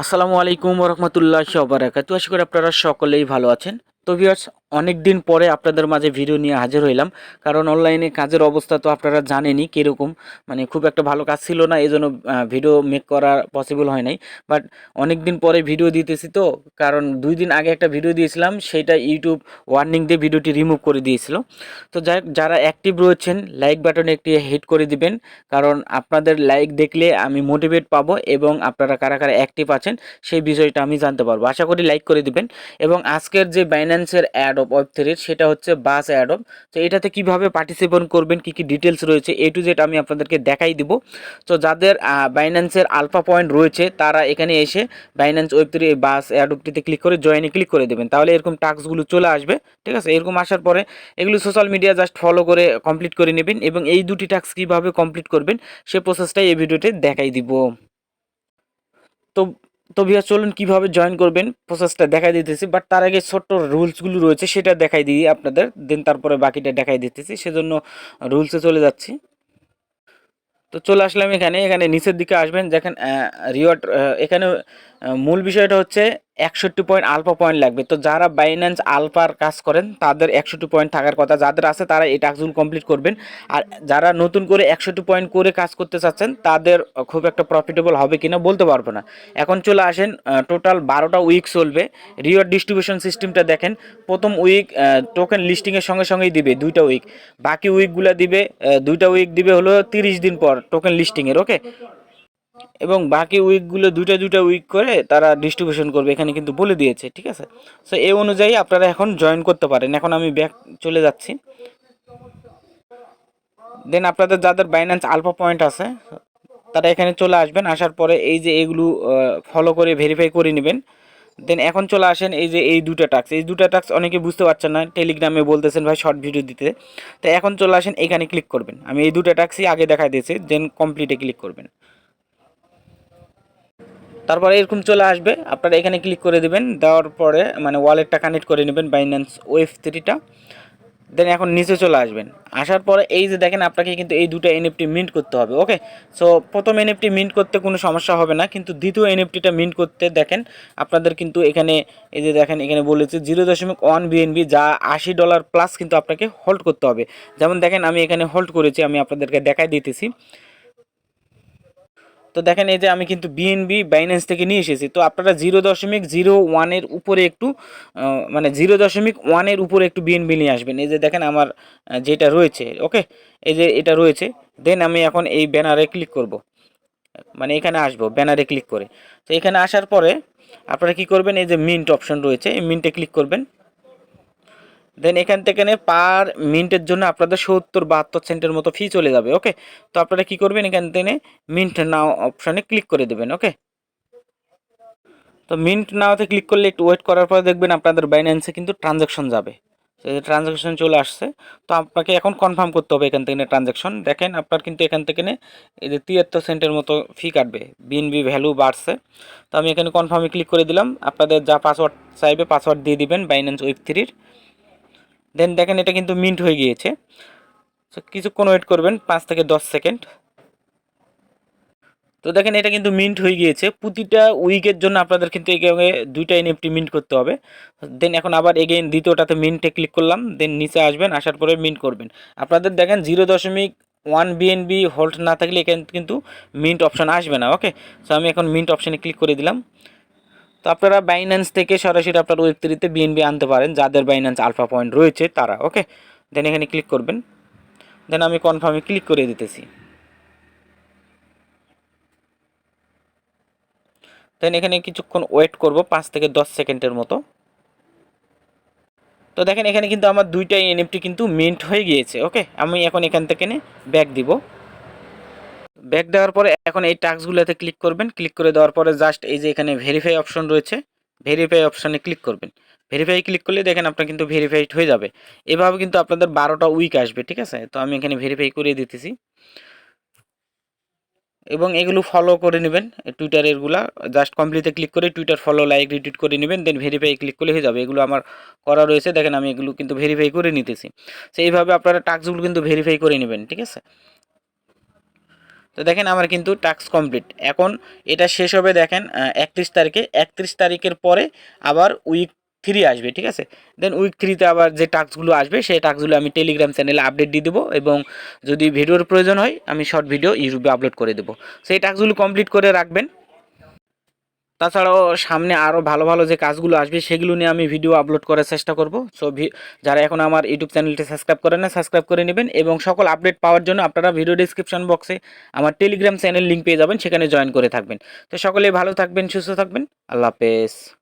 আসসালামু আলাইকুম রহমতুল্লাহ বারাকাতু আশা করি আপনারা সকলেই ভালো আছেন। তো ভিউয়ার্স অনেক দিন পরে আপনাদের মাঝে ভিডিও নিয়ে হাজির হইলাম। কারণ অনলাইনে কাজের অবস্থা তো আপনারা জানেনই কীরকম। মানে খুব একটা ভালো কাজ ছিল না এই জন্য ভিডিও মেক করা পসিবল হয় নাই। বাট অনেক দিন পরে ভিডিও দিতেছি তো, কারণ দুই দিন আগে একটা ভিডিও দিয়েছিলাম, সেটা ইউটিউব ওয়ার্নিং দিয়ে ভিডিওটি রিমুভ করে দিয়েছিল। তো যাই যারা অ্যাক্টিভ রয়েছেন লাইক বাটনে একটি হিট করে দিবেন। কারণ আপনাদের লাইক দেখলে আমি মোটিভেট পাবো এবং আপনারা কারা কারা অ্যাক্টিভ আছেন, সেই বিষয়টা আমি জানতে পারব। আশা করি লাইক করে দিবেন। এবং আজকের যে বাইন্যান্সের অ্যাড অফ ওয়েব থ্রির সেটা হচ্ছে বাস অ্যাড অফ তো এটাতে কীভাবে পার্টিসিপেট করবেন, কি কি ডিটেলস রয়েছে এ টু জেড আমি আপনাদেরকে দেখাই দিব। তো যাদের বাইন্যান্সের আলফা পয়েন্ট রয়েছে, তারা এখানে এসে বাইন্যান্স ওয়েব থ্রি বাস অ্যাড অফটিতে ক্লিক করে জয়েনে ক্লিক করে দেবেন। তাহলে এরকম টাস্কগুলো চলে আসবে, ঠিক আছে? এরকম আসার পরে এগুলো সোশ্যাল মিডিয়া জাস্ট ফলো করে কমপ্লিট করে নেবেন এবং এই দুটি টাস্ক কীভাবে কমপ্লিট করবেন, সে প্রসেসটাই এই ভিডিওতে দেখাই দিব। তো তো ভিয়া চলুন কীভাবে জয়েন করবেন প্রসেসটা দেখাই দিতেছি বাট তার আগে ছোট্ট রুলসগুলো রয়েছে, সেটা দেখাই দিই আপনাদের দেন তারপরে বাকিটা দেখাই দিতেছি, সেজন্য রুলসে চলে যাচ্ছি। তো চলে আসলাম এখানে এখানে নিচের দিকে আসবেন, দেখেন রিওয়ার্ড এখানে মূল বিষয়টা হচ্ছে একষট্টি পয়েন্ট আলফা পয়েন্ট লাগবে। তো যারা বাইন্যান্স আলফার কাজ করেন, তাদের একষট্টি পয়েন্ট থাকার কথা। যাদের আছে, তারা এই টাস্কগুলো কমপ্লিট করবেন। আর যারা নতুন করে একষট্টি পয়েন্ট করে কাজ করতে চাচ্ছেন, তাদের খুব একটা প্রফিটেবল হবে কিনা বলতে পারব না। এখন চলে আসেন টোটাল বারোটা উইক চলবে। রিওয়ার্ড ডিস্ট্রিবিউশন সিস্টেমটা দেখেন। প্রথম উইক টোকেন লিস্টিংয়ের সঙ্গে সঙ্গেই দিবে দুইটা উইক বাকি উইকগুলো দিবে দুইটা উইক দিবে হলো তিরিশ দিন পর টোকেন লিস্টিংয়ের ওকে এবং বাকি উইকগুলো দুইটা দুইটা উইক করে তারা ডিস্ট্রিবিউশন করবে, এখানে কিন্তু বলে দিয়েছে, ঠিক আছে? সো এই অনুযায়ী আপনারা এখন জয়েন করতে পারেন। এখন আমি ব্যাক চলে যাচ্ছি। দেন আপনাদের যাদের বাইন্যান্স আলফা পয়েন্ট আছে, তারা এখানে চলে আসবেন, আসার পরে এই যে এগুলো ফলো করে ভেরিফাই করে নেবেন। দেন এখন চলে আসেন এই যে এই দুটো টাক্স এই দুটো টাক্স অনেকে বুঝতে পারছেন না টেলিগ্রামে বলতেছেন, ভাই শর্ট ভিডিও দিতে। তো এখন চলে আসেন, এখানে ক্লিক করবেন। আমি এই দুটো টাক্সই আগে দেখাই দিয়েছি দেন কমপ্লিটে ক্লিক করবেন। তারপরে এরকম চলে আসবে। আপনারা এখানে ক্লিক করে দেবেন, দেওয়ার পরে মানে ওয়ালেটটা কানেক্ট করে নেবেন বাইন্যান্স ওয়েব থ্রিটা দেন এখন নিচে চলে আসবেন। আসার পরে এই যে দেখেন আপনাকে কিন্তু এই দুটো এনএফটি মিন্ট করতে হবে ওকে সো প্রথম এনএফটি মিন্ট করতে কোনো সমস্যা হবে না, কিন্তু দ্বিতীয় এনএফটিটা মিন্ট করতে দেখেন, আপনাদের কিন্তু এখানে এই যে দেখেন, এখানে বলেছে জিরো দশমিক ওয়ান বিএনবি যা আশি ডলার প্লাস কিন্তু আপনাকে হোল্ড করতে হবে। যেমন দেখেন, আমি এখানে হোল্ড করেছি, আমি আপনাদেরকে দেখাই দিতেছি। তো দেখেন এই যে আমি কিন্তু বিএনবি বাইন্যান্স থেকে নিয়ে এসেছি। তো আপনারা জিরো দশমিক জিরো ওয়ানের উপরে একটু মানে জিরো দশমিক ওয়ানের উপরে একটু বিএনবি নিয়ে আসবেন। এই যে দেখেন আমার যেটা রয়েছে, ওকে? এই যে এটা রয়েছে। দেন আমি এখন এই ব্যানারে ক্লিক করব। মানে এখানে আসব ব্যানারে ক্লিক করে। তো এখানে আসার পরে আপনারা কি করবেন? এই যে মিন্ট অপশন রয়েছে, এই মিন্টে ক্লিক করবেন। দেন এখান থেকে পার মিনিটের জন্য আপনাদের সত্তর বাহাত্তর সেন্টের মতো ফি চলে যাবে ওকে তো আপনারা কি করবেন? এখান থেকে মিন্ট নাও অপশানে ক্লিক করে দেবেন ওকে তো মিন্ট নাওতে ক্লিক করলে একটু ওয়েট করার পরে দেখবেন আপনাদের বাইন্যান্সে কিন্তু ট্রানজ্যাকশন যাবে। ট্রানজ্যাকশন চলে আসছে, তো আপনাকে এখন কনফার্ম করতে হবে এখান থেকে ট্রানজ্যাকশন দেখেন আপনার কিন্তু এখান থেকে এই যে তিয়াত্তর সেন্টের মতো ফি কাটবে বিএনবি ভ্যালু বাড়ছে। তো আমি এখানে কনফার্মে ক্লিক করে দিলাম, আপনাদের যা পাসওয়ার্ড চাইবে পাসওয়ার্ড দিয়ে দিবেন বাইন্যান্স ওয়েব থ্রির দেন দেখেন এটা কিন্তু মিন্ট হয়ে গিয়েছে। তো কিছুক্ষণ ওয়েট করবেন, পাঁচ থেকে দশ সেকেন্ড তো দেখেন এটা কিন্তু মিন্ট হয়ে গিয়েছে। প্রতিটা উইকের জন্য আপনাদের কিন্তু এখানে দুইটা এনএফটি মিন্ট করতে হবে। দেন এখন আবার এগেইন দ্বিতীয়টাতে মিন্টে ক্লিক করলাম। দেন নিচে আসবেন, আসার পরে মিন্ট করবেন। আপনাদের দেখেন জিরো দশমিক ওয়ান বিএনবি হোল্ড না থাকলে এখানে কিন্তু মিন্ট অপশান আসবে না ওকে সো আমি এখন মিন্ট অপশানে ক্লিক করে দিলাম। তো আপনারা বাইন্যান্স থেকে সরাসরি আপনার ওয়েব থ্রিতে বিএনবি আনতে পারেন, যাদের বাইন্যান্স আলফা পয়েন্ট রয়েছে তারা ওকে দেন এখানে ক্লিক করবেন। দেন আমি কনফার্মে ক্লিক করে দিতেছি। দেন এখানে কিছুক্ষণ ওয়েট করব, পাঁচ থেকে দশ সেকেন্ডের মতো। তো দেখেন, এখানে কিন্তু আমার দুইটাই এনএফটি কিন্তু মিন্ট হয়ে গিয়েছে ওকে আমি এখন এখান থেকে ব্যাক দিব। ব্যাক দেওয়ার পরে এখন এই টাস্কগুলোতে ক্লিক করবেন। ক্লিক করে দেওয়ার পরে জাস্ট এই যে এখানে ভেরিফাই অপশন রয়েছে ভেরিফাই অপশানে ক্লিক করবেন। ভেরিফাই ক্লিক করলে দেখেন আপনার কিন্তু ভেরিফাইড হয়ে যাবে। এভাবে কিন্তু আপনাদের বারোটা উইক আসবে, ঠিক আছে? তো আমি এখানে ভেরিফাই করে দিতেছি। এবং এগুলো ফলো করে নেবেন টুইটারেরগুলা জাস্ট কমপ্লিটে ক্লিক করে টুইটার ফলো লাইক রিটুইট করে নেবেন দেন ভেরিফাই ক্লিক করলে হয়ে যাবে। এগুলো আমার করা রয়েছে, দেখেন আমি এগুলো কিন্তু ভেরিফাই করে নিতেছি। তো এইভাবে আপনারা টাস্কগুলো কিন্তু ভেরিফাই করে নেবেন, ঠিক আছে? তো দেখেন আমার কিন্তু টাস্ক কমপ্লিট এখন এটা শেষ হবে দেখেন একত্রিশ তারিখে। একত্রিশ তারিখের পরে আবার উইক থ্রি আসবে, ঠিক আছে? দেন উইক থ্রিতে আবার যে টাস্কগুলো আসবে, সেই টাস্কগুলো আমি টেলিগ্রাম চ্যানেলে আপডেট দিয়ে দেবো এবং যদি ভিডিওর প্রয়োজন হয়, আমি শর্ট ভিডিও ইউটিউবে আপলোড করে দেবো। সেই টাস্কগুলো কমপ্লিট করে রাখবেন। তাছাড়াও সামনে আরও ভালো ভালো যে কাজগুলো আসবে সেগুলো নিয়ে আমি ভিডিও আপলোড করার চেষ্টা করব। সো যারা এখন আমার ইউটিউব চ্যানেলটি সাবস্ক্রাইব করে না সাবস্ক্রাইব করে নেবেন এবং সকল আপডেট পাওয়ার জন্য আপনারা ভিডিও ডিসক্রিপশন বক্সে আমার টেলিগ্রাম চ্যানেল লিঙ্ক পেয়ে যাবেন, সেখানে জয়েন করে থাকবেন। তো সকলে ভালো থাকবেন, সুস্থ থাকবেন। আল্লাহ হাফেজ।